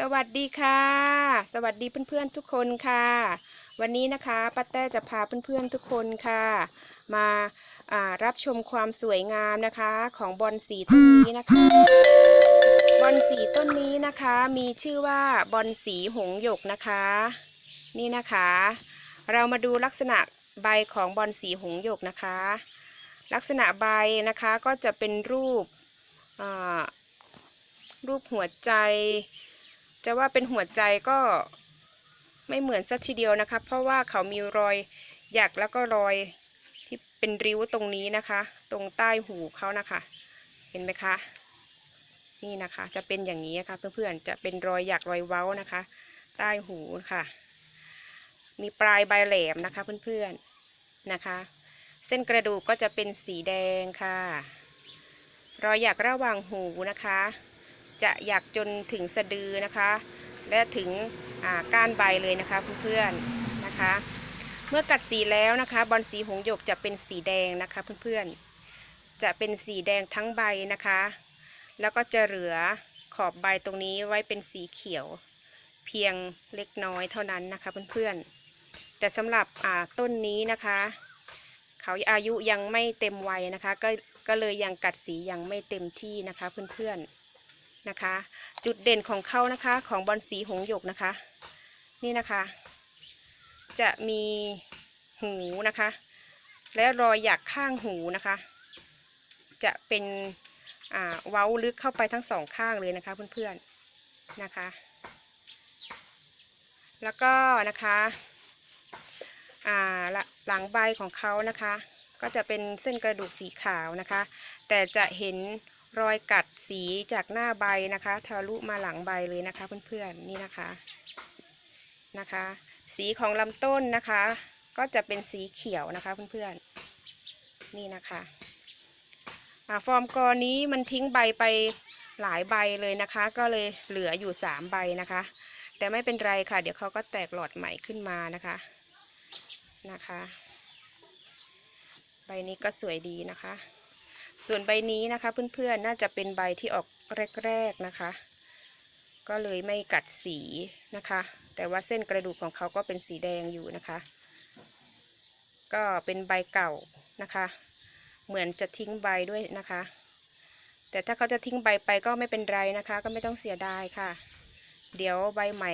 สวัสดีค่ะ สวัสดีเพื่อนๆทุกคนค่ะ วันนี้นะคะป้าแต้จะพาเพื่อนๆทุกคนค่ะ มาารับชมความสวยงามนะคะของบอนสีต้นนี้นะคะ บอนสีต้นนี้นะคะมีชื่อว่าบอนสีหงหยกนะคะ นี่นะคะ เรามาดูลักษณะใบของบอนสีหงหยกนะคะ ลักษณะใบนะคะก็จะเป็นรูปรูปหัวใจ จะว่าเป็นหัวใจก็ไม่เหมือนสักทีเดียวนะคะ เพราะว่าเขามีรอยหยักแล้วก็รอยที่เป็นริ้วตรงนี้นะคะ ตรงใต้หูเขานะคะ เห็นไหมคะ นี่นะคะ จะเป็นอย่างนี้ค่ะเพื่อนๆ จะเป็นรอยหยักรอยเว้านะคะ ใต้หูค่ะ มีปลายใบแหลมนะคะเพื่อนๆนะคะ เส้นกระดูกก็จะเป็นสีแดงค่ะ รอยหยักระหว่างหูนะคะ จะหยักจนถึงสะดือนะคะ และถึงก้านใบเลยนะคะเพื่อนๆนะคะ เมื่อกัดสีแล้วนะคะบอลสีหงส์หยกจะเป็นสีแดงนะคะเพื่อนๆจะเป็นสีแดงทั้งใบนะคะ แล้วก็จะเหลือขอบใบตรงนี้ไว้เป็นสีเขียว เพียงเล็กน้อยเท่านั้นนะคะเพื่อนๆแต่สำหรับต้นนี้นะคะ เขาอายุยังไม่เต็มวัยนะคะก็ก็เลยยังกัดสียังไม่เต็มที่นะคะเพื่อนๆ นะคะ จุดเด่นของเขานะคะของบอลสีหงหยกนะคะ นี่นะคะ จะมีหูนะคะ และรอยหยักข้างหูนะคะ จะเป็นเว้าลึกเข้าไปทั้งสองข้างเลยนะคะเพื่อนๆนะคะ แล้วก็นะคะหลังใบของเขานะคะ ก็จะเป็นเส้นกระดูกสีขาวนะคะ แต่จะเห็น รอยกัดสีจากหน้าใบนะคะ ทะลุมาหลังใบเลยนะคะ เพื่อนๆนี่นะคะนะคะ สีของลำต้นนะคะ ก็จะเป็นสีเขียวนะคะเพื่อนๆนี่นะคะฟอร์มกอนี้มันทิ้งใบไปหลายใบเลยนะคะ ก็เลยเหลืออยู่สามใบนะคะ แต่ไม่เป็นไรค่ะ เดี๋ยวเขาก็แตกหลอดใหม่ขึ้นมานะคะนะคะ ใบนี้ก็สวยดีนะคะ ส่วนใบนี้นะคะเพื่อนๆน่าจะเป็นใบที่ออกแรกๆนะคะ ก็เลยไม่กัดสีนะคะ แต่ว่าเส้นกระดูกของเขาก็เป็นสีแดงอยู่นะคะ ก็เป็นใบเก่านะคะ เหมือนจะทิ้งใบด้วยนะคะ แต่ถ้าเขาจะทิ้งใบไปก็ไม่เป็นไรนะคะ ก็ไม่ต้องเสียดายค่ะ เดี๋ยวใบใหม่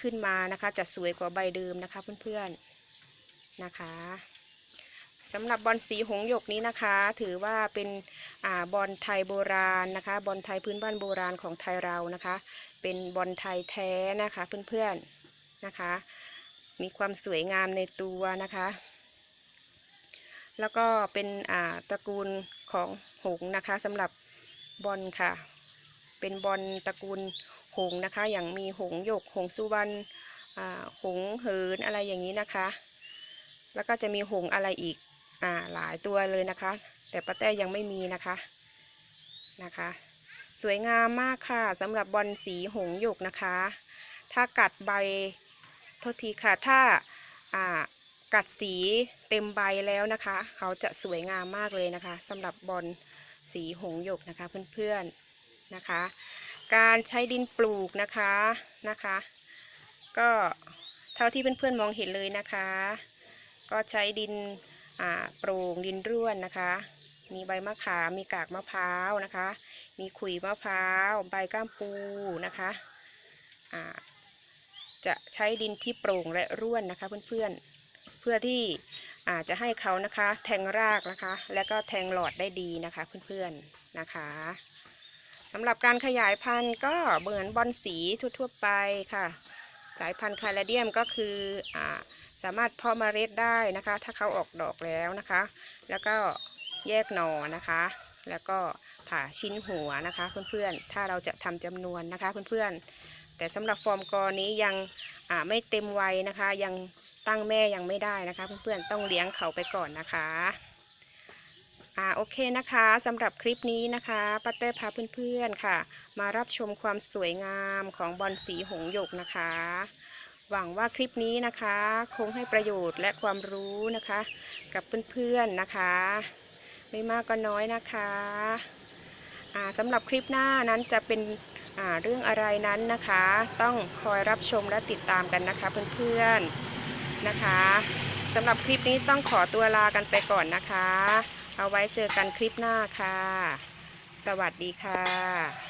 ขึ้นมานะคะ จะสวยกว่าใบเดิมนะคะเพื่อนๆนะคะ สำหรับบอลสีหงหยกนี้นะคะ ถือว่าเป็นอบอลไทยโบราณนะคะ บอลไทยพื้นบ้านโบราณของไทยเรานะคะ เป็นบอลไทยแท้นะคะเพื่อนๆนะคะ มีความสวยงามในตัวนะคะ แล้วก็เป็นตระกูลของหงนะคะสำหรับบอลค่ะ เป็นบอลตระกูลหงนะคะ อย่างมีหงหยกหงสุวรรณหงเหินอะไรอย่างนี้นะคะแล้วก็จะมีหงอะไรอีก อ่าหลายตัวเลยนะคะ แต่ป้าแต้ยังไม่มีนะคะนะคะ สวยงามมากค่ะสำหรับบอลสีหงหยกนะคะ ถ้ากัดใบโทษทีค่ะถ้าอ่ากัดสีเต็มใบแล้วนะคะ เขาจะสวยงามมากเลยนะคะสำหรับบอลสีหงหยกนะคะเพื่อนๆนะคะ การใช้ดินปลูกนะคะนะคะ ก็เท่าที่เพื่อนๆมองเห็นเลยนะคะ ก็ใช้ดิน โปร่งดินร่วนนะคะ มีใบมะขามมีกากมะพร้าวนะคะ มีขุยมะพร้าว ใบก้ามปูนะคะจะใช้ดินที่โปร่งและร่วนนะคะเพื่อนๆ เพื่อที่จะให้เขานะคะแทงรากนะคะ และก็แทงหลอดได้ดีนะคะเพื่อนๆนะคะสำหรับการขยายพันธุ์ก็เหมือนบอลสีทั่วๆไปค่ะ สายพันธุ์คาราเดียมก็คืออ สามารถเพาะเมล็ดได้นะคะ ถ้าเขาออกดอกแล้วนะคะ แล้วก็แยกหน่อนะคะ แล้วก็ผ่าชิ้นหัวนะคะเพื่อนๆ ถ้าเราจะทำจำนวนนะคะเพื่อนๆ แต่สำหรับฟอร์มกอนี้ยังไม่เต็มวัยนะคะ ยังตั้งแม่ยังไม่ได้นะคะ เพื่อนๆ ต้องเลี้ยงเขาไปก่อนนะคะอ่าโอเคนะคะสำหรับคลิปนี้นะคะป้าเต้พาเพื่อนๆค่ะ มารับชมความสวยงามของบอลสีหงหยกนะคะ หวังว่าคลิปนี้นะคะ คงให้ประโยชน์และความรู้นะคะ กับเพื่อนๆนะคะ ไม่มากก็น้อยนะคะสำหรับคลิปหน้านั้นจะเป็นเรื่องอะไรนั้นนะคะ ต้องคอยรับชมและติดตามกันนะคะเพื่อนๆนะคะสำหรับคลิปนี้ต้องขอตัวลากันไปก่อนนะคะ เอาไว้เจอกันคลิปหน้าค่ะ สวัสดีค่ะ